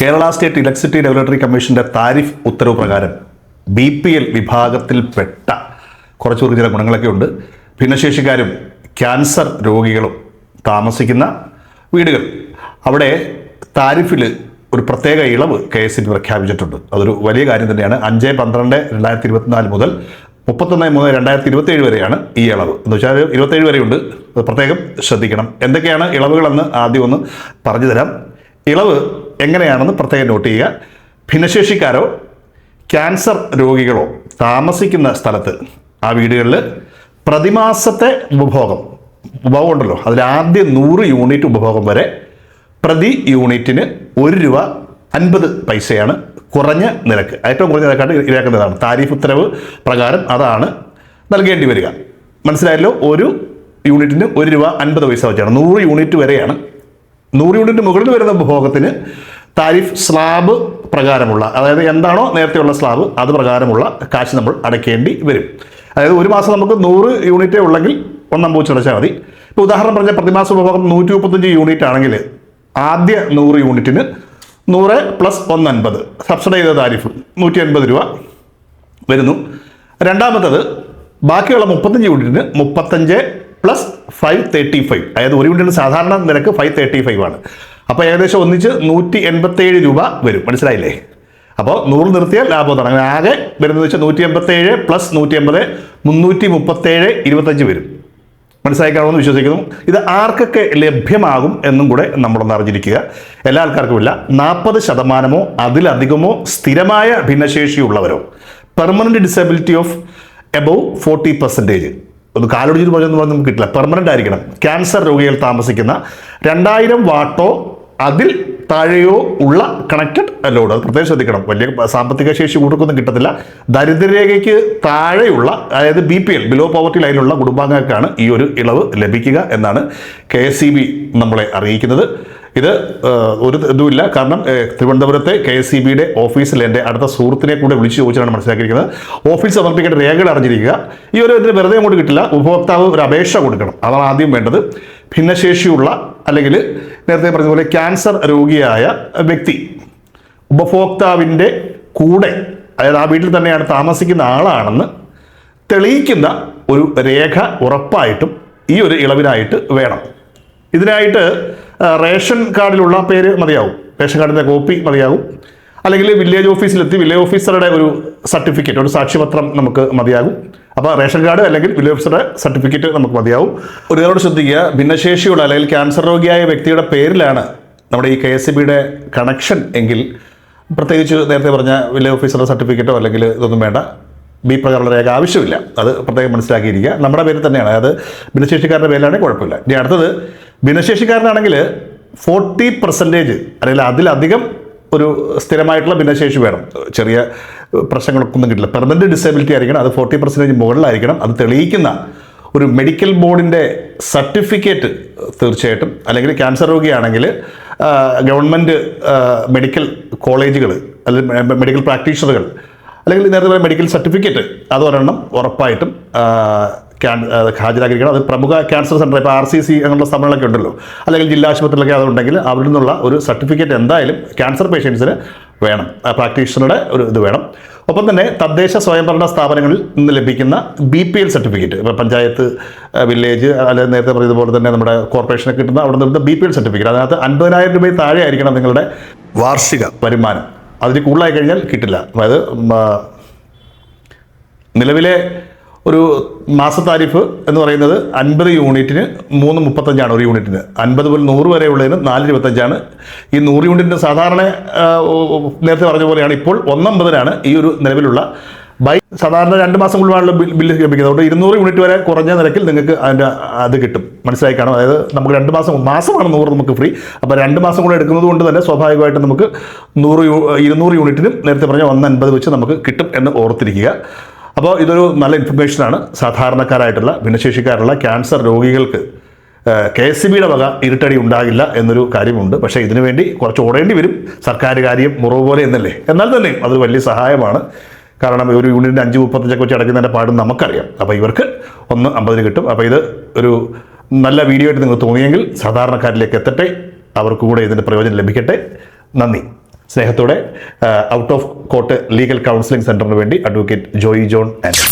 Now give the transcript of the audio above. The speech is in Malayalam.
കേരള സ്റ്റേറ്റ് ഇലക്ട്രിസിറ്റി റെഗുലേറ്ററി കമ്മീഷന്റെ താരിഫ് ഉത്തരവ് പ്രകാരം ബി പി എൽ വിഭാഗത്തിൽപ്പെട്ട കുറച്ച് ചില ഗുണങ്ങളൊക്കെ ഉണ്ട്. ഭിന്നശേഷിക്കാരും ക്യാൻസർ രോഗികളും താമസിക്കുന്ന വീടുകൾ. അവിടെ താരിഫിൽ ഒരു പ്രത്യേക ഇളവ് കെ എസ് സി പ്രഖ്യാപിച്ചിട്ടുണ്ട്. അതൊരു വലിയ കാര്യം തന്നെയാണ്. അഞ്ച് പന്ത്രണ്ട് രണ്ടായിരത്തി ഇരുപത്തിനാല് മുതൽ മുപ്പത്തൊന്ന് മൂന്ന് രണ്ടായിരത്തി ഇരുപത്തേഴ് വരെയാണ് ഈ ഇളവ്. എന്ന് വെച്ചാൽ ഇരുപത്തേഴ് വരെയുണ്ട് പ്രത്യേകം ശ്രദ്ധിക്കണം. എന്തൊക്കെയാണ് ഇളവുകളെന്ന് ആദ്യം ഒന്ന് പറഞ്ഞു തരാം. ഇളവ് എങ്ങനെയാണെന്ന് പ്രത്യേകം നോട്ട് ചെയ്യുക. ഭിന്നശേഷിക്കാരോ ക്യാൻസർ രോഗികളോ താമസിക്കുന്ന സ്ഥലത്ത് ആ വീടുകളിൽ പ്രതിമാസത്തെ ഉപഭോഗം ഉപഭോഗം ഉണ്ടല്ലോ. അതിൽ ആദ്യ നൂറ് യൂണിറ്റ് ഉപഭോഗം വരെ പ്രതി യൂണിറ്റിന് ഒരു രൂപ അൻപത് പൈസയാണ് കുറഞ്ഞ നിരക്ക്. ഏറ്റവും കുറഞ്ഞ നിരക്കാണ് ഇരക്കുന്നതാണ് താരിഫ് ഉത്തരവ് പ്രകാരം അതാണ് നൽകേണ്ടി വരിക. മനസ്സിലായല്ലോ? ഒരു യൂണിറ്റിന് ഒരു രൂപ അൻപത് പൈസ വെച്ചാണ്. നൂറ് യൂണിറ്റ് വരെയാണ് നൂറ് യൂണിറ്റ് മുകളിൽ വരുന്ന ഉപഭോഗത്തിന് താരിഫ് സ്ലാബ് പ്രകാരമുള്ള അതായത് എന്താണോ നേരത്തെയുള്ള സ്ലാബ് അത് പ്രകാരമുള്ള കാശ് നമ്മൾ അടയ്ക്കേണ്ടി വരും. അതായത് ഒരു മാസം നമുക്ക് നൂറ് യൂണിറ്റേ ഉള്ളെങ്കിൽ ഒന്നമ്പൂച്ച് അടച്ചാൽ മതി. ഇപ്പോൾ ഉദാഹരണം പറഞ്ഞ പ്രതിമാസ ഉപഭോഗം നൂറ്റി മുപ്പത്തഞ്ച് യൂണിറ്റ് ആണെങ്കിൽ ആദ്യ നൂറ് യൂണിറ്റിന് നൂറ് പ്ലസ് ഒന്നൻപത്. ചെയ്ത താരിഫ് നൂറ്റി അൻപത് രൂപ വരുന്നു. രണ്ടാമത്തത് ബാക്കിയുള്ള മുപ്പത്തഞ്ച് യൂണിറ്റിന് മുപ്പത്തഞ്ച് പ്ലസ് ഫൈവ് തേർട്ടി ഫൈവ്. അതായത് ഒരു യൂണിറ്റിന് സാധാരണ നിരക്ക് ഫൈവ് തേർട്ടി ഫൈവ് ആണ്. അപ്പോൾ ഏകദേശം ഒന്നിച്ച് നൂറ്റി എൺപത്തേഴ് രൂപ വരും. മനസ്സിലായില്ലേ? അപ്പോൾ നൂറ് നിർത്തിയാൽ ലാഭത്താണ് അങ്ങനെ ആകെ വരുന്നത് വെച്ചാൽ നൂറ്റി എൺപത്തേഴ് പ്ലസ് നൂറ്റി എൺപത് മുന്നൂറ്റി മുപ്പത്തേഴ് ഇരുപത്തഞ്ച് വരും. മനസ്സിലാക്കാമെന്ന് വിശ്വസിക്കുന്നു. ഇത് ആർക്കൊക്കെ ലഭ്യമാകും എന്നും കൂടെ നമ്മളൊന്ന് അറിഞ്ഞിരിക്കുക. എല്ലാ ആൾക്കാർക്കുമില്ല നാൽപ്പത് ശതമാനമോ അതിലധികമോ സ്ഥിരമായ ഭിന്നശേഷിയുള്ളവരോ. Permanent disability of above forty percentage ഒന്ന് കാലൊടിച്ചിട്ട് പോയെന്ന് പറഞ്ഞാൽ നമുക്ക് കിട്ടില്ല. പെർമനന്റ് ആയിരിക്കണം. ക്യാൻസർ രോഗികൾ താമസിക്കുന്ന രണ്ടായിരം വാട്ടോ അതിൽ താഴെയോ ഉള്ള കണക്റ്റഡ് ലോഡ് അത് പ്രത്യേകം ശ്രദ്ധിക്കണം. വലിയ സാമ്പത്തിക ശേഷി കൂടുതലൊന്നും കിട്ടത്തില്ല. ദരിദ്രരേഖയ്ക്ക് താഴെയുള്ള അതായത് B P L below poverty ലൈനിലുള്ള കുടുംബാംഗങ്ങൾക്കാണ് ഈ ഒരു ഇളവ് ലഭിക്കുക എന്നാണ് കെ നമ്മളെ അറിയിക്കുന്നത്. ഇത് ഒരു ഇതുമില്ല. കാരണം തിരുവനന്തപുരത്തെ കെ എസ് സി ബിയുടെ ഓഫീസിൽ എന്റെ അടുത്ത സുഹൃത്തിനെ കൂടെ വിളിച്ചു ചോദിച്ചാണ് മനസ്സിലാക്കിയിരിക്കുന്നത്. ഓഫീസ് സമർപ്പിക്കേണ്ട രേഖകൾ അറിഞ്ഞിരിക്കുക. ഈ ഒരു ഇതിന് വെറുതെ അങ്ങോട്ട് കിട്ടില്ല. ഉപഭോക്താവ് ഒരു അപേക്ഷ കൊടുക്കണം. അതാണ് ആദ്യം വേണ്ടത്. ഭിന്നശേഷിയുള്ള അല്ലെങ്കിൽ നേരത്തെ പറഞ്ഞതുപോലെ പോലെ ക്യാൻസർ രോഗിയായ വ്യക്തി ഉപഭോക്താവിന്റെ കൂടെ അതായത് ആ വീട്ടിൽ തന്നെയാണ് താമസിക്കുന്ന ആളാണെന്ന് തെളിയിക്കുന്ന ഒരു രേഖ ഉറപ്പായിട്ടും ഈ ഒരു ഇളവിനായിട്ട് വേണം. ഇതിനായിട്ട് റേഷൻ കാർഡിലുള്ള പേര് മതിയാവും. റേഷൻ കാർഡിന്റെ കോപ്പി മതിയാവും. അല്ലെങ്കിൽ വില്ലേജ് ഓഫീസിലെത്തി വില്ലേജ് ഓഫീസറുടെ ഒരു സർട്ടിഫിക്കറ്റ് ഒരു സാക്ഷ്യപത്രം നമുക്ക് മതിയാകും. അപ്പോൾ റേഷൻ കാർഡ് അല്ലെങ്കിൽ വില്ലേജ് ഓഫീസറുടെ സർട്ടിഫിക്കറ്റ് നമുക്ക് മതിയാവും. ഒരു കാര്യം ശ്രദ്ധിക്കുക ഭിന്നശേഷിയുള്ള അല്ലെങ്കിൽ ക്യാൻസർ രോഗിയായ വ്യക്തിയുടെ പേരിലാണ് നമ്മുടെ ഈ കെ എസ് ബിയുടെ കണക്ഷൻ എങ്കിൽ പ്രത്യേകിച്ച് നേരത്തെ പറഞ്ഞ വില്ലേജ് ഓഫീസറുടെ സർട്ടിഫിക്കറ്റോ അല്ലെങ്കിൽ ഇതൊന്നും വേണ്ട. ബി പ്രകാരമുള്ള രേഖ ആവശ്യമില്ല. അത് പ്രത്യേകം മനസ്സിലാക്കിയിരിക്കുക. നമ്മുടെ പേരിൽ തന്നെയാണ്. അതായത് ഭിന്നശേഷിക്കാരുടെ പേരിലാണെങ്കിൽ കുഴപ്പമില്ല. ഇനി അടുത്തത് ഭിന്നശേഷിക്കാരനാണെങ്കിൽ ഫോർട്ടി പെർസെന്റേജ് അല്ലെങ്കിൽ അതിലധികം ഒരു സ്ഥിരമായിട്ടുള്ള ഭിന്നശേഷി വേണം. ചെറിയ പ്രശ്നങ്ങളൊക്കെ ഒന്നും കിട്ടില്ല. പെർമനന്റ് ഡിസേബിലിറ്റി ആയിരിക്കണം അത് ഫോർട്ടി പെർസെന്റേജ് മുകളിലായിരിക്കണം. അത് തെളിയിക്കുന്ന ഒരു മെഡിക്കൽ ബോർഡിന്റെ സർട്ടിഫിക്കറ്റ് തീർച്ചയായിട്ടും. അല്ലെങ്കിൽ ക്യാൻസർ രോഗിയാണെങ്കിൽ ഗവൺമെന്റ് മെഡിക്കൽ കോളേജുകൾ അല്ലെങ്കിൽ മെഡിക്കൽ പ്രാക്ടീഷണറുകൾ അല്ലെങ്കിൽ നേരത്തെ മെഡിക്കൽ സർട്ടിഫിക്കറ്റ് അത് ഒരെണ്ണം ഉറപ്പായിട്ടും ക്യാൻ ഹാജരാക്കിയിരിക്കണം. അത് പ്രമുഖ ക്യാൻസർ സെന്റർ ഇപ്പോൾ ആർ സി സി അങ്ങനെയുള്ള സ്ഥലങ്ങളൊക്കെ ഉണ്ടല്ലോ. അല്ലെങ്കിൽ ജില്ലാ ആശുപത്രിയിലൊക്കെ അതുണ്ടെങ്കിൽ അവിടെ നിന്നുള്ള ഒരു സർട്ടിഫിക്കറ്റ് എന്തായാലും ക്യാൻസർ പേഷ്യൻസിന് വേണം. പ്രാക്ടീഷണറുടെ ഒരു ഇത് വേണം. ഒപ്പം തന്നെ തദ്ദേശ സ്വയംഭരണ സ്ഥാപനങ്ങളിൽ നിന്ന് ലഭിക്കുന്ന ബി പി എൽ സർട്ടിഫിക്കറ്റ് ഇപ്പോൾ പഞ്ചായത്ത് വില്ലേജ് അല്ലെങ്കിൽ നേരത്തെ പറഞ്ഞതുപോലെ തന്നെ നമ്മുടെ കോർപ്പറേഷനൊക്കെ കിട്ടുന്ന അവിടെ നിന്ന് ബി പി എൽ സർട്ടിഫിക്കറ്റ് അതിനകത്ത് അൻപതിനായിരം രൂപയിൽ താഴെ ആയിരിക്കണം നിങ്ങളുടെ വാർഷിക. വരുമാനം. അതിന് കൂടുതലായി കഴിഞ്ഞാൽ കിട്ടില്ല. അതായത് നിലവിലെ ഒരു മാസ താരിഫ് എന്ന് പറയുന്നത് അൻപത് യൂണിറ്റിന് മൂന്ന് മുപ്പത്തഞ്ചാണ് ഒരു യൂണിറ്റിന്. അൻപത് മുതൽ നൂറ് വരെ ഉള്ളതിന് നാല് ഇരുപത്തഞ്ചാണ് ഈ നൂറ് യൂണിറ്റിന് സാധാരണ നേരത്തെ പറഞ്ഞ പോലെയാണ് ഇപ്പോൾ ഒന്നമ്പതിനാണ് ഈ ഒരു നിലവിലുള്ള ബൈ സാധാരണ രണ്ട് മാസം ബിൽ ബില്ല് ലഭിക്കുന്നത്. അതുകൊണ്ട് ഇരുന്നൂറ് യൂണിറ്റ് വരെ കുറഞ്ഞ നിരക്കിൽ നിങ്ങൾക്ക് അതിന്റെ അത് കിട്ടും. മനസ്സിലായി കാണും? അതായത് നമുക്ക് രണ്ട് മാസം മാസമാണ് നൂറ് നമുക്ക് ഫ്രീ. അപ്പോൾ രണ്ട് മാസം കൂടെ എടുക്കുന്നത് കൊണ്ട് തന്നെ സ്വാഭാവികമായിട്ട് നമുക്ക് നൂറ് ഇരുന്നൂറ് യൂണിറ്റിനും നേരത്തെ പറഞ്ഞ ഒന്ന് അൻപത് വെച്ച് നമുക്ക് കിട്ടും എന്ന് ഓർത്തിരിക്കുക. അപ്പോൾ ഇതൊരു നല്ല ഇൻഫർമേഷനാണ് സാധാരണക്കാരായിട്ടുള്ള ഭിന്നശേഷിക്കാരുള്ള ക്യാൻസർ രോഗികൾക്ക് കെ എസ് സി ബിയുടെ വക ഇരുട്ടടി ഉണ്ടാകില്ല എന്നൊരു കാര്യമുണ്ട്. പക്ഷേ ഇതിനു വേണ്ടി കുറച്ച് ഓടേണ്ടി വരും. സർക്കാർ കാര്യം മുറവ് പോലെ എന്നല്ലേ. എന്നാൽ തന്നെ അതൊരു വലിയ സഹായമാണ്. കാരണം ഒരു യൂണിറ്റിന് അഞ്ച് മുപ്പത്തഞ്ചൊക്കെ വെച്ച് അടയ്ക്കുന്നതിന്റെ പാടും നമുക്കറിയാം. അപ്പോൾ ഇവർക്ക് ഒന്ന് അമ്പതിന് കിട്ടും. അപ്പോൾ ഇത് ഒരു നല്ല വീഡിയോ ആയിട്ട് നിങ്ങൾ തോന്നിയെങ്കിൽ സാധാരണക്കാരിലേക്ക് എത്തട്ടെ. അവർക്ക് കൂടെ ഇതിന്റെ പ്രയോജനം ലഭിക്കട്ടെ. നന്ദി. സ്നേഹത്തോടെ out of court legal counselling സെന്ററിന് വേണ്ടി അഡ്വക്കേറ്റ് ജോയി ജോൺ ആൻഡ്